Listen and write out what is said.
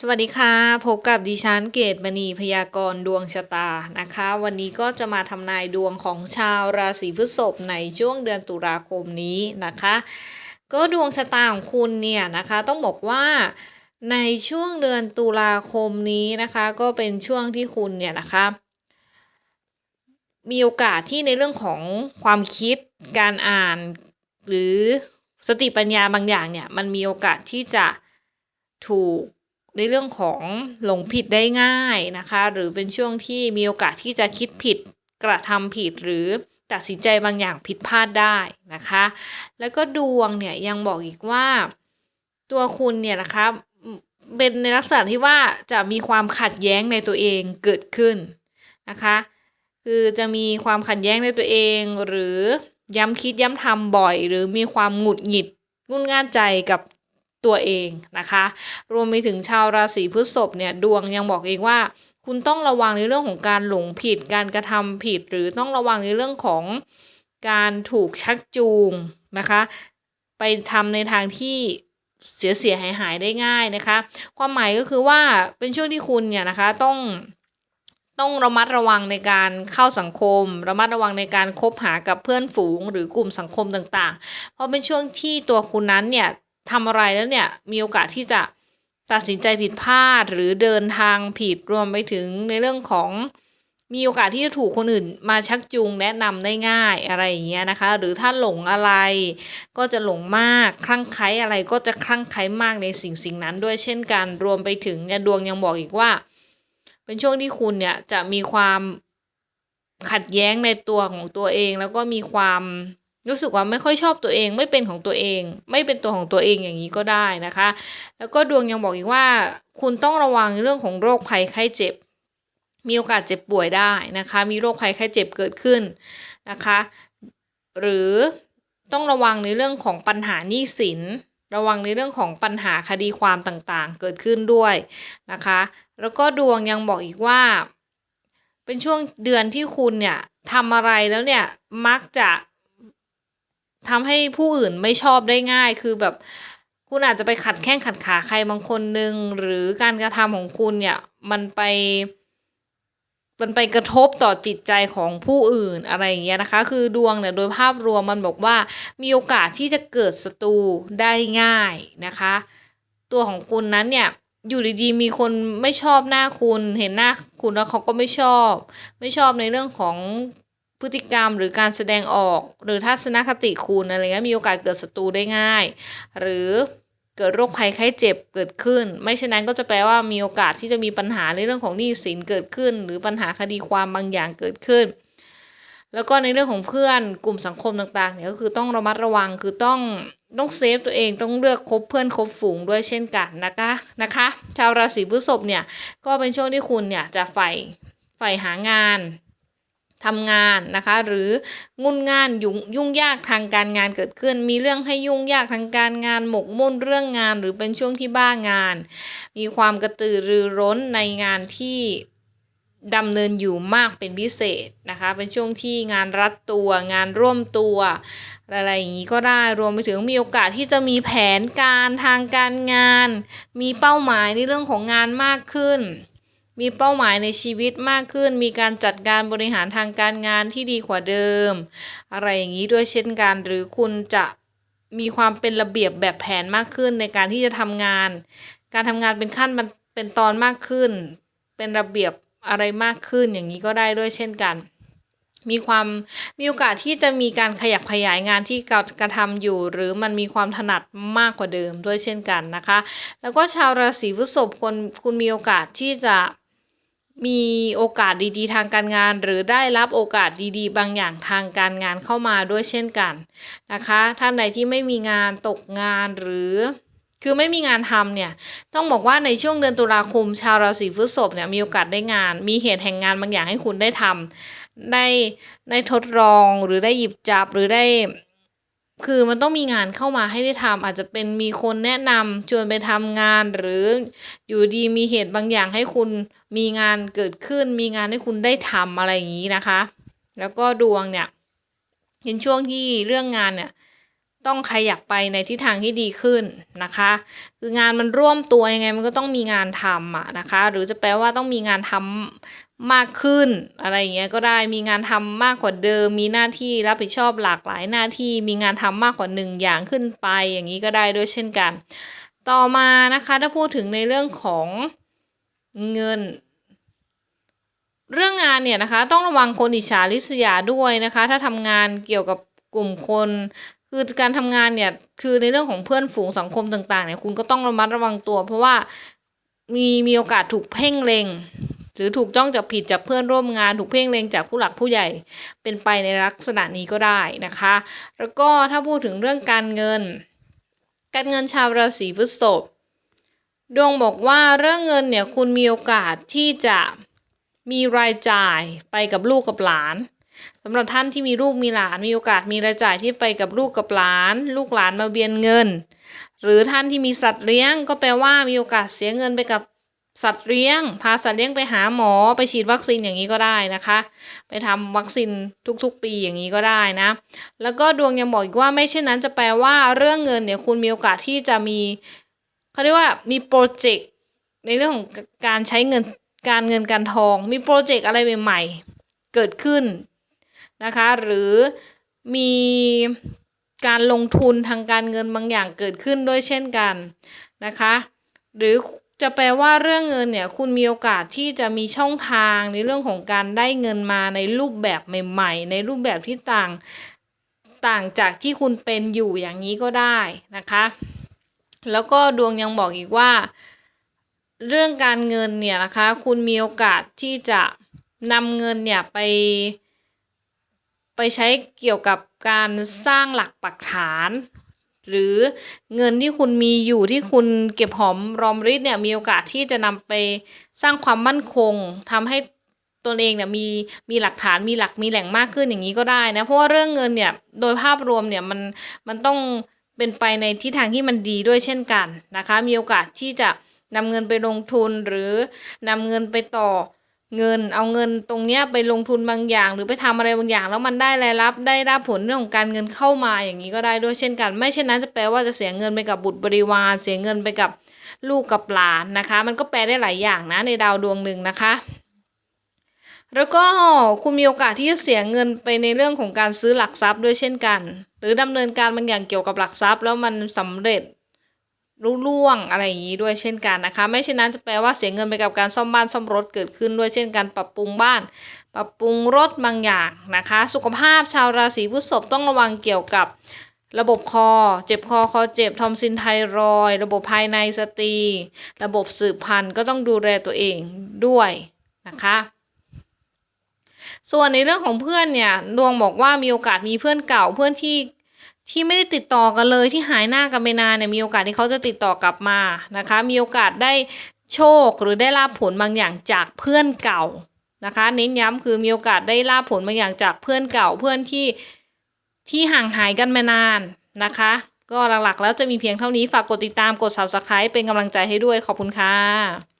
สวัสดีค่ะ พบกับดิฉันเกตมณีพยากรณ์ดวงชะตานะคะ วันนี้ก็จะมาทำนายดวงของชาวราศีพฤษภในช่วงเดือนตุลาคมนี้นะคะ ก็ดวงชะตาของคุณเนี่ยนะคะต้องบอกว่าในช่วงเดือนตุลาคมนี้นะคะ ก็เป็นช่วงที่คุณเนี่ยนะคะมีโอกาสที่ในเรื่องของความคิดการอ่าน หรือสติปัญญาบางอย่างเนี่ยมันมีโอกาสที่จะถูก ในเรื่องของหลงผิดได้ง่ายนะคะ หรือเป็นช่วงที่มีโอกาสที่จะคิดผิดกระทำผิดหรือตัดสินใจบางอย่างผิดพลาดได้นะคะ แล้วก็ดวงเนี่ยยังบอกอีกว่าตัวคุณเนี่ยนะคะเป็นในลักษณะที่ว่าจะมีความขัดแย้งในตัวเองเกิดขึ้นนะคะ คือจะมีความขัดแย้งในตัวเอง หรือย้ำคิดย้ำทำบ่อย หรือมีความหงุดหงิดงุนง่านใจกับ ตัวเองนะคะ รวมไปถึงชาวราศีพฤษภเนี่ยดวงยังบอกเองว่า คุณต้องระวังในเรื่องของการหลงผิด การกระทำผิด หรือต้องระวังในเรื่องของการถูกชักจูงนะคะ ไปทำในทางที่เสียเสียหายหายได้ง่ายนะคะ ความหมายก็คือว่าเป็นช่วงที่คุณเนี่ยนะคะต้องต้องระมัดระวังในการเข้าสังคม ระมัดระวังในการคบหากับเพื่อนฝูง หรือกลุ่มสังคมต่างๆ เพราะเป็นช่วงที่ตัวคุณนั้นเนี่ย ทำอะไรแล้วเนี่ยมีโอกาสที่จะตัดสินใจผิดพลาดหรือเดินทางผิดรวมไปถึงในเรื่องของมีโอกาสที่จะถูกคนอื่นมาชักจูงแนะนำได้ง่ายอะไรอย่างเงี้ยนะคะ หรือถ้าหลงอะไรก็จะหลงมากคลั่งไคล้อะไรก็จะคลั่งไคล้มากในสิ่งสิ่งนั้นด้วยเช่นกันรวมไปถึงเนี่ยดวงยังบอกอีกว่า เป็นช่วงที่คุณเนี่ยจะมีความขัดแย้งในตัวของตัวเอง แล้วก็มีความ รู้สึกว่าไม่ค่อยชอบตัวเอง ไม่เป็นของตัวเอง ไม่เป็นตัวของตัวเองอย่างนี้ก็ได้นะคะ แล้วก็ดวงยังบอกอีกว่า คุณต้องระวังเรื่องของโรคภัยไข้เจ็บ มีโอกาสเจ็บป่วยได้นะคะ มีโรคภัยไข้เจ็บเกิดขึ้นนะคะ หรือต้องระวังในเรื่องของปัญหาหนี้สิน ระวังในเรื่องของปัญหาคดีความต่างๆ เกิดขึ้นด้วยนะคะ แล้วก็ดวงยังบอกอีกว่า เป็นช่วงเดือนที่คุณเนี่ยทำอะไรแล้วเนี่ยมักจะ ทำให้ผู้อื่นไม่ชอบได้ง่าย คือแบบคุณอาจจะไปขัดแข้งขัดขาใครบางคนหนึ่งหรือการกระทำของคุณเนี่ยมันไป มันไปกระทบต่อจิตใจของผู้อื่นอะไรอย่างเงี้ยนะคะ คือดวงเนี่ยโดยภาพรวมมันบอกว่ามีโอกาสที่จะเกิดศัตรูได้ง่ายนะคะ ตัวของคุณนั้นเนี่ยอยู่ดีๆมีคนไม่ชอบหน้าคุณ เห็นหน้าคุณแล้วเขาก็ไม่ชอบ ไม่ชอบในเรื่องของ พฤติกรรมหรือการแสดงออก หรือทัศนคติคุณอะไรเงี้ยมีโอกาสเกิดศัตรูได้ง่าย หรือเกิดโรคภัยไข้เจ็บเกิดขึ้น ไม่เช่นนั้นก็จะแปลว่ามีโอกาสที่จะมีปัญหาในเรื่องของหนี้สินเกิดขึ้น หรือปัญหาคดีความบางอย่างเกิดขึ้น แล้วก็ในเรื่องของเพื่อนกลุ่มสังคมต่างๆเนี่ยก็คือต้องระมัดระวังคือต้องต้องเซฟตัวเองต้องเลือกคบเพื่อนคบฝูงด้วยเช่นกันนะคะนะคะ ชาวราศีพฤษภเนี่ยก็เป็นช่วงที่คุณเนี่ยจะใฝ่ใฝ่หางาน ทำงานนะคะ หรืองุนงานยุ่งยุ่งยากทางการงานเกิดขึ้น มีเรื่องให้ยุ่งยากทางการงานหมกมุ่นเรื่องงาน หรือเป็นช่วงที่บ้างาน มีความกระตือรือร้นในงานที่ดำเนินอยู่มากเป็นพิเศษนะคะ เป็นช่วงที่งานรัดตัว งานร่วมตัวอะไรอย่างนี้ก็ได้รวมไปถึงมีโอกาสที่จะมีแผนการทางการงาน มีเป้าหมายในเรื่องของงานมากขึ้น มีเป้าหมายในชีวิตมากขึ้น มีการจัดการบริหารทางการงานที่ดีกว่าเดิม อะไรอย่างนี้ด้วยเช่นกัน หรือคุณจะมีความเป็นระเบียบแบบแผนมากขึ้นในการที่จะทำงาน การทำงานเป็นขั้นมันเป็นตอนมากขึ้น เป็นระเบียบอะไรมากขึ้นอย่างนี้ก็ได้ด้วยเช่นกัน มีความมีโอกาสที่จะมีการขยับขยายงานที่กระทำอยู่ หรือมันมีความถนัดมากกว่าเดิมด้วยเช่นกันนะคะ แล้วก็ชาวราศีพฤษภคนคุณมีโอกาสที่จะ มีโอกาสดีๆ ทางการงาน หรือได้รับโอกาสดีๆ บางอย่างทางการงานเข้ามาด้วยเช่นกันนะคะ ท่านใดที่ไม่มีงานตกงานหรือคือไม่มีงานทำเนี่ยต้องบอกว่าในช่วงเดือนตุลาคมชาวราศีพฤษภเนี่ยมีโอกาสได้งาน มีเหตุแห่งงานบางอย่างให้คุณได้ทำได้ได้ทดลองหรือได้หยิบจับหรือได้ คือมันต้องมีงานเข้ามาให้ได้ทำอาจจะเป็นมีคนแนะนำชวนไปทำงานหรืออยู่ดีมีเหตุบางอย่างให้คุณมีงานเกิดขึ้น มีงานให้คุณได้ทำอะไรอย่างนี้นะคะ แล้วก็ดวงเนี่ยเห็นช่วงที่เรื่องงานเนี่ยต้องขยับไปในทิศทางที่ดีขึ้นนะคะ คืองานมันร่วมตัวยังไงมันก็ต้องมีงานทำอะนะคะ หรือจะแปลว่าต้องมีงานทำ มากขึ้นอะไรอย่างเงี้ยก็ได้มีงานทำมากกว่าเดิม มีหน้าที่รับผิดชอบหลากหลายหน้าที่มีงานทำมากกว่าหนึ่งอย่างขึ้นไปอย่างนี้ก็ได้ด้วยเช่นกัน ต่อมานะคะถ้าพูดถึงในเรื่องของเงิน เรื่องงานเนี่ยนะคะต้องระวังคนอิจฉาริษยาด้วยนะคะ ถ้าทำงานเกี่ยวกับกลุ่มคนคือการทำงานเนี่ยคือในเรื่องของเพื่อนฝูงสังคมต่างๆเนี่ยคุณก็ต้องระมัดระวังตัว เพราะว่ามีมีโอกาสถูกเพ่งเล็ง หรือถูกจ้องจับผิดจากเพื่อนร่วมงาน ถูกเพ่งเล็งจากผู้หลักผู้ใหญ่ เป็นไปในลักษณะนี้ก็ได้นะคะ แล้วก็ถ้าพูดถึงเรื่องการเงิน การเงินชาวราศีพฤษภดวงบอกว่าเรื่องเงินเนี่ยคุณมีโอกาสที่จะมีรายจ่ายไปกับลูกกับหลานสำหรับท่านที่มีลูกมีหลานมีโอกาสมีรายจ่ายที่ไปกับลูกกับหลาน ลูกหลานมาเบียนเงิน หรือท่านที่มีสัตว์เลี้ยงก็แปลว่ามีโอกาสเสียเงินไปกับ สัตว์เลี้ยง พาสัตว์เลี้ยงไปหาหมอไปฉีดวัคซีนอย่างนี้ก็ได้นะคะ ไปทำวัคซีนทุกๆ ปีอย่างนี้ก็ได้นะ แล้วก็ดวงยังบอกอีกว่าไม่เช่นนั้นจะแปลว่าเรื่องเงินเนี่ยคุณมีโอกาสที่จะมีเขาเรียกว่ามีโปรเจกต์ในเรื่องของการใช้เงินการเงินการทอง มีโปรเจกต์อะไรใหม่ๆเกิดขึ้นนะคะ หรือมีการลงทุนทางการเงินบางอย่างเกิดขึ้นด้วยเช่นกันนะคะ หรือ จะแปลว่าเรื่องเงินเนี่ยคุณมีโอกาสที่จะมีช่องทางในเรื่องของการได้เงินมาในรูปแบบใหม่ ๆ ในรูปแบบที่ต่างต่างจากที่คุณเป็นอยู่อย่างนี้ก็ได้นะคะ แล้วก็ดวงยังบอกอีกว่า เรื่องการเงินเนี่ยนะคะ คุณมีโอกาสที่จะนำเงินเนี่ยไป ไปใช้เกี่ยวกับการสร้างหลักปักฐาน หรือเงินที่คุณมีอยู่ที่คุณเก็บหอมรอมริบเนี่ยมีโอกาสที่จะนำไปสร้างความมั่นคงทำให้ตนเองเนี่ยมีมีหลักฐานมีหลักมีแหล่งมากขึ้นอย่างนี้ก็ได้นะเพราะว่าเรื่องเงินเนี่ยโดยภาพรวมเนี่ยมันมันต้องเป็นไปในทิศทางที่มันดีด้วยเช่นกันนะคะ มีโอกาสที่จะนำเงินไปลงทุนหรือนำเงินไปต่อ เงินเอาเงินตรงเนี้ยไปลงทุนบางอย่าง หรือไปทำอะไรบางอย่าง แล้วมันได้รายรับได้รับผลเรื่องของการเงินเข้ามาอย่างนี้ก็ได้ด้วยเช่นกัน ไม่เช่นนั้นจะแปลว่าจะเสียเงินไปกับบุตรบริวาร เสียเงินไปกับลูกกับหลานนะคะ มันก็แปลได้หลายอย่างนะในดาวดวงหนึ่งนะคะ แล้วก็คุณมีโอกาสที่จะเสียเงินไปในเรื่องของการซื้อหลักทรัพย์ด้วยเช่นกัน หรือดำเนินการบางอย่างเกี่ยวกับหลักทรัพย์ แล้วมันสำเร็จ รุ่ล่วงอะไรอย่างนี้ด้วยเช่นกันนะคะ ไม่เช่นนั้นจะแปลว่าเสียเงินไปกับการซ่อมบ้านซ่อมรถเกิดขึ้นด้วยเช่นกันปรับปรุงบ้าน ปรับปรุงรถบางอย่างนะคะ สุขภาพชาวราศีพฤษภต้องระวังเกี่ยวกับระบบคอ เจ็บคอ คอเจ็บ ทอมซินไทรอยระบบภายในสตรี ระบบสืบพันธุ์ก็ต้องดูแลตัวเองด้วยนะคะ ส่วนในเรื่องของเพื่อนเนี่ย ดวงบอกว่ามีโอกาสมีเพื่อนเก่าเพื่อนที่ ที่ไม่ได้ติดต่อกันเลยที่หายหน้ากันไปนานเนี่ยมีโอกาสที่เขาจะติดต่อกลับมานะคะ มีโอกาสได้โชคหรือได้ลาบผลบางอย่างจากเพื่อนเก่านะคะ เน้นย้ำคือมีโอกาสได้ลาบผลบางอย่างจากเพื่อนเก่าเพื่อนที่ที่ห่างหายกันมานานนะคะ ก็หลักๆแล้วจะมีเพียงเท่านี้ฝากกดติดตามกด subscribe เป็นกำลังใจให้ด้วยขอบคุณค่ะ